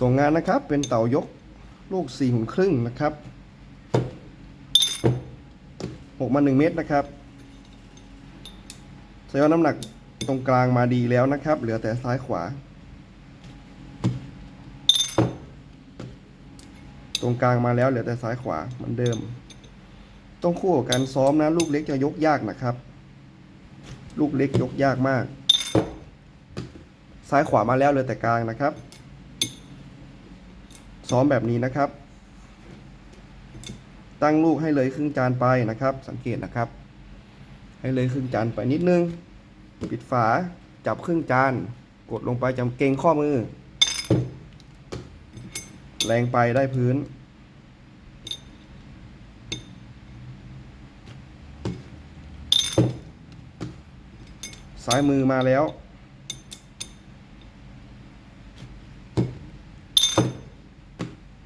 ส่งงานนะครับเป็นเต่ายกลูก4หุ่นครึ่งนะครับหกมา1เมตรนะครับแสดงว่าน้ำหนักตรงกลางมาดีแล้วนะครับ เหลือแต่ซ้ายขวา ตรงกลางมาแล้วเหลือแต่ซ้ายขวาเหมือนเดิม ต้องคู่กับการซ้อมนะ ลูกเล็กจะยกยากนะครับ ลูกเล็กยกยากมาก ซ้ายขวามาแล้วเหลือแต่กลางนะครับ ซ้อมแบบนี้นะครับ ตั้งลูกให้เลยครึ่งจานไปนะครับ สังเกตนะครับ ให้เลยครึ่งจานไปนิดนึง ปิดฝาจับครึ่งจาน กดลงไปจำเกงข้อมือ แรงไปได้พื้นซ้ายมือมาแล้ว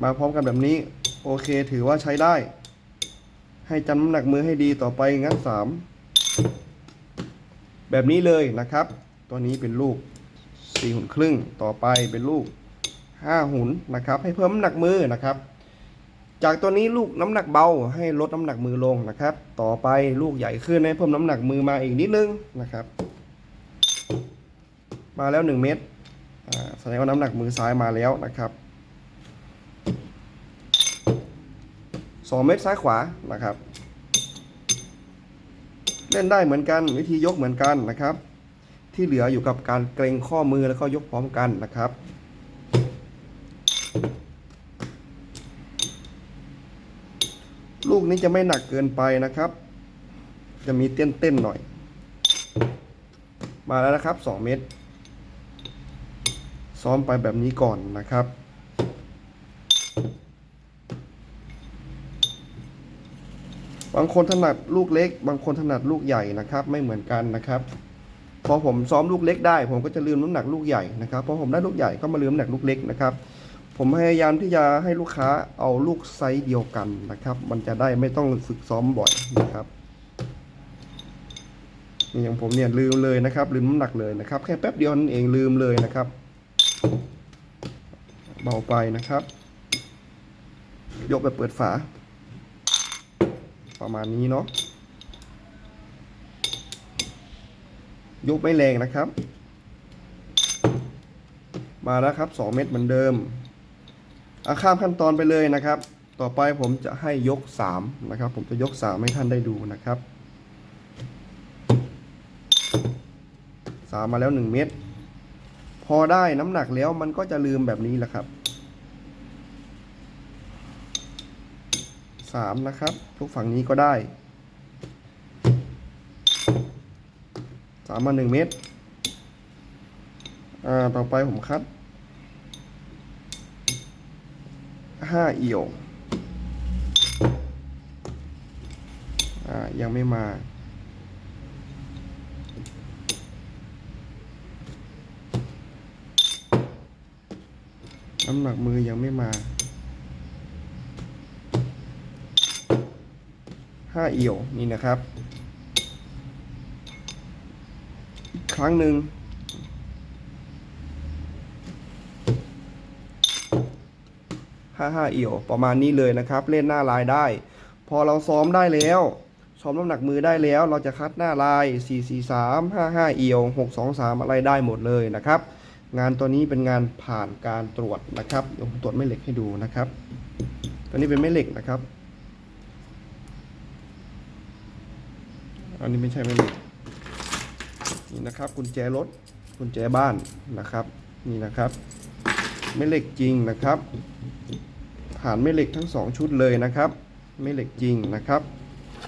มาพร้อมกันแบบนี้ โอเคถือว่าใช้ได้ ให้จำน้ำหนักมือให้ดีต่อไปงั้นสามแบบนี้เลยนะครับ ตัวนี้เป็นลูกสี่หุ่นครึ่งต่อไปเป็นลูกห้าหุ่นนะครับ ให้เพิ่มน้ำหนักมือนะครับ จากตัวนี้ลูกน้ำหนักเบาให้ลดน้ำหนักมือลงนะครับ ต่อไปลูกใหญ่ขึ้นให้เพิ่มน้ำหนักมือมาอีกนิดนึงนะครับ มาแล้ว 1 เมตรอ่าแสดงว่าน้ำหนักมือซ้ายมาแล้วนะครับ 2 เมตรซ้ายขวานะครับ เล่นได้เหมือนกันวิธียกเหมือนกันนะครับ ที่เหลืออยู่กับการเกรงข้อมือแล้วก็ยกพร้อมกันนะครับลูกนี้จะไม่หนักเกินไปนะครับ จะมีเต้นๆหน่อย มาแล้วนะครับ 2 เมตรซ้อมไปแบบนี้ก่อนนะครับ บางคนถนัดลูกเล็ก บางคนถนัดลูกใหญ่นะครับ ไม่เหมือนกันนะครับ พอผมซ้อมลูกเล็กได้ ผมก็จะลืมน้ำหนักลูกใหญ่นะครับพอผมได้ลูกใหญ่ก็มาลืมน้ำหนักลูกเล็กนะครับ ผมพยายามที่จะให้ลูกค้าเอาลูกไซส์เดียวกันนะครับ มันจะได้ไม่ต้องฝึกซ้อมบ่อยนะครับนี่อย่างผมเนี่ยลืมเลยนะครับ ลืมน้ำหนักเลยนะครับ แค่แป๊บเดียวนั่นเองลืมเลยนะครับ เบาไปนะครับ ยกไปเปิดฝา ประมาณนี้เนาะยกไม่แรงนะครับ มาแล้วครับ 2 เม็ดเหมือนเดิมอาข้ามขั้นตอนไปเลยนะครับ ต่อไปผมจะให้ยก 3 นะครับ ผมจะยก 3 ให้ท่านได้ดูนะครับสามมาแล้ว 1 เม็ดพอได้น้ำหนักแล้วมันก็จะลืมแบบนี้แหละครับ สามนะครับ ทุกฝั่งนี้ก็ได้สามาหนึ่งเม็ดอ่า ต่อไปผมคัดห้าเอี่ยว อ่า ยังไม่มาน้ำหนักมือยังไม่มา ห้าเอี่ยวนี่นะครับ อีกครั้งหนึ่งห้าห้าเอี่ยวประมาณนี้เลยนะครับ เล่นหน้าลายได้ พอเราซ้อมได้แล้วซ้อมน้ำหนักมือได้แล้ว เราจะคัดหน้าลาย 4 4 3 5 5 เอี่ยว 6 2 3 อะไรได้หมดเลยนะครับ งานตัวนี้เป็นงานผ่านการตรวจนะครับเดี๋ยวผมตรวจแม่เหล็กให้ดูนะครับ ตัวนี้เป็นแม่เหล็กนะครับ อันนี้ไม่ใช่ไม่เหล็กนี่นะครับ กุญแจรถกุญแจบ้านนะครับ นี่นะครับไม่เหล็กจริงนะครับ ผ่านไม่เหล็กทั้งสองชุดเลยนะครับ ไม่เหล็กจริงนะครับ